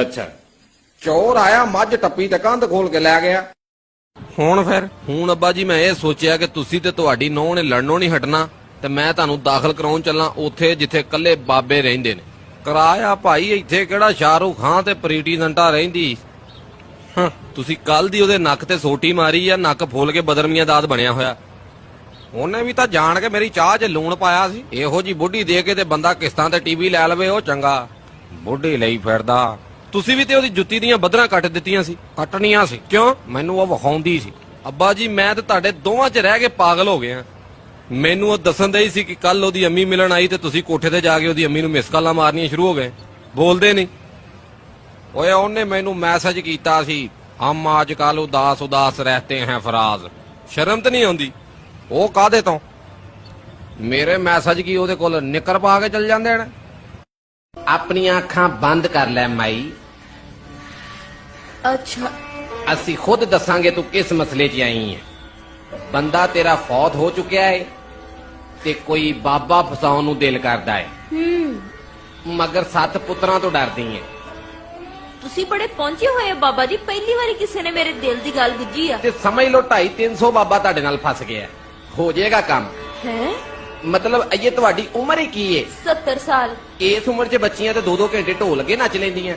ਅੱਛਾ। ਚੋਰ ਆਇਆ ਮੱਝ ਟੱਪੀ ਤੇ ਕੰਧ ਖੋਲ ਕੇ ਲੈ ਗਿਆ। ਹੁਣ ਫਿਰ? ਹੁਣ ਅੱਬਾ ਜੀ ਮੈਂ ਇਹ ਸੋਚਿਆ ਕਿ ਤੁਸੀਂ ਤੇ ਤੁਹਾਡੀ ਨੌਂ ਨੇ ਲੜਨੋਂ ਨਹੀਂ ਹਟਣਾ ਤੇ ਮੈਂ ਤੁਹਾਨੂੰ ਦਾਖਲ ਕਰਾਉਣ ਚੱਲਾਂ ਉੱਥੇ ਜਿੱਥੇ ਕੱਲੇ ਬਾਬੇ ਰਹਿੰਦੇ ਨੇ। ਕਰਾਇਆ ਭਾਈ ਇੱਥੇ ਕਿਹੜਾ ਸ਼ਾਹਰੁਖ ਖਾਨ ਤੇ ਪ੍ਰੀਤੀ ਜ਼ੰਟਾ ਰਹਿੰਦੀ? ਹਾਂ ਤੁਸੀਂ ਕੱਲ ਦੀ ਉਹਦੇ ਨੱਕ ਤੇ ਸੋਟੀ ਮਾਰੀ ਆ ਨੱਕ ਫੋਲ ਕੇ ਬਦਰਮੀਆਂ ਦਾਦ ਬਣਿਆ ਹੋਇਆ। ਉਹਨੇ ਵੀ ਤਾਂ ਜਾਣ ਕੇ ਮੇਰੀ ਚਾਹ 'ਚ ਲੂਣ ਪਾਇਆ ਸੀ। ਇਹੋ ਜੀ ਬੁੱਢੀ ਦੇ ਕੇ ਤੇ ਬੰਦਾ ਕਿਸ਼ਤਾਂ ਤੇ ਟੀਵੀ ਲੈ ਲਵੇ ਉਹ ਚੰਗਾ। ਬੁੱਢੀ ਲਈ ਫਿਰਦਾ। ਤੁਸੀਂ ਵੀ ਤੇ ਉਹਦੀ ਜੁੱਤੀ ਦੀਆਂ ਬਦਰਾਂ ਕੱਟ ਦਿੱਤੀਆਂ ਸੀ, ਕੱਟਣੀਆਂ ਸੀ। ਕਿਉਂ? ਮੈਨੂੰ ਉਹ ਵਿਖਾਉਂਦੀ ਸੀ। ਅੱਬਾ ਜੀ, ਮੈਂ ਤੇ ਤੁਹਾਡੇ ਦੋਵਾਂ 'ਚ ਰਹਿ ਕੇ ਪਾਗਲ ਹੋ ਗਿਆ। ਮੈਨੂੰ ਉਹ ਦੱਸਣ ਦੇ ਸੀ ਕਿ ਕੱਲ ਉਹਦੀ ਅੰਮੀ ਮਿਲਣ ਆਈ ਤੇ ਤੁਸੀਂ ਕੋਠੇ ਤੇ ਜਾ ਕੇ ਉਹਦੀ ਅੰਮੀ ਨੂੰ ਮਿਸ ਮਾਰਨੀਆਂ ਸ਼ੁਰੂ ਹੋ ਗਏ। ਬੋਲਦੇ ਨਹੀਂ। ਓਏ, ਉਹਨੇ ਮੈਨੂੰ ਮੈਸੇਜ ਕੀਤਾ ਸੀ, ਹਮ ਅੱਜ ਕੱਲ ਉਦਾਸ ਉਦਾਸ ਰਹਤੇ ਹੈ ਫਰਾਜ਼। ਸ਼ਰਮ ਤਾਂ ਨਹੀਂ ਆਉਂਦੀ। ਉਹ ਕਾਦੇ ਤੋਂ? ਮੇਰੇ ਮੈਸੇਜ ਕੀ ਉਹਦੇ ਕੋਲ ਨਿਕਰ ਪਾ ਕੇ ਚੱਲ ਜਾਂਦੇ ਨੇ? ਆਪਣੀਆਂ ਅੱਖਾਂ ਬੰਦ ਕਰ ਲੈ ਮਾਈ। ਅੱਛਾ। ਅਸੀਂ ਖੁਦ ਦੱਸਾਂਗੇ ਤੂੰ ਕਿਸ ਮਸਲੇ 'ਚ ਆਈ ਹੈ ਬੰਦਾ ਤੇਰਾ ਫੌਤ ਹੋ ਚੁੱਕਿਆ ਹੈ ਤੇ ਕੋਈ ਬਾਬਾ ਫਸਾਉਣ ਨੂੰ ਦਿਲ ਕਰਦਾ ਹੈ ਹੂੰ। ਮਗਰ ਸੱਤ ਪੁੱਤਰਾਂ ਤੋਂ ਡਰਦੀ ਹੈ ਤੁਸੀਂ ਬੜੇ ਪਹੁੰਚੇ ਹੋਏ ਹੋ ਬਾਬਾ ਜੀ। ਪਹਿਲੀ ਵਾਰੀ ਕਿਸੇ ਨੇ ਮੇਰੇ ਦਿਲ ਦੀ ਗੱਲ ਗੁੱਜੀ ਆ। ਤੇ ਸਮਝ ਲਓ 2.5 300 ਬਾਬਾ ਤੁਹਾਡੇ ਨਾਲ ਫਸ ਗਿਆ। ਹੋ ਜਾਏਗਾ ਕੰਮ। ਹੈ? ਮਤਲਬ ਇਹ ਤੁਹਾਡੀ ਉਮਰ ਹੀ ਕੀ ਹੈ 70 ਸਾਲ। ਇਸ ਉਮਰ 'ਚ ਬੱਚੀਆਂ ਤੇ 2-2 ਘੰਟੇ ਢੋਲ ਕੇ ਨੱਚ ਲੈਂਦੀਆਂ।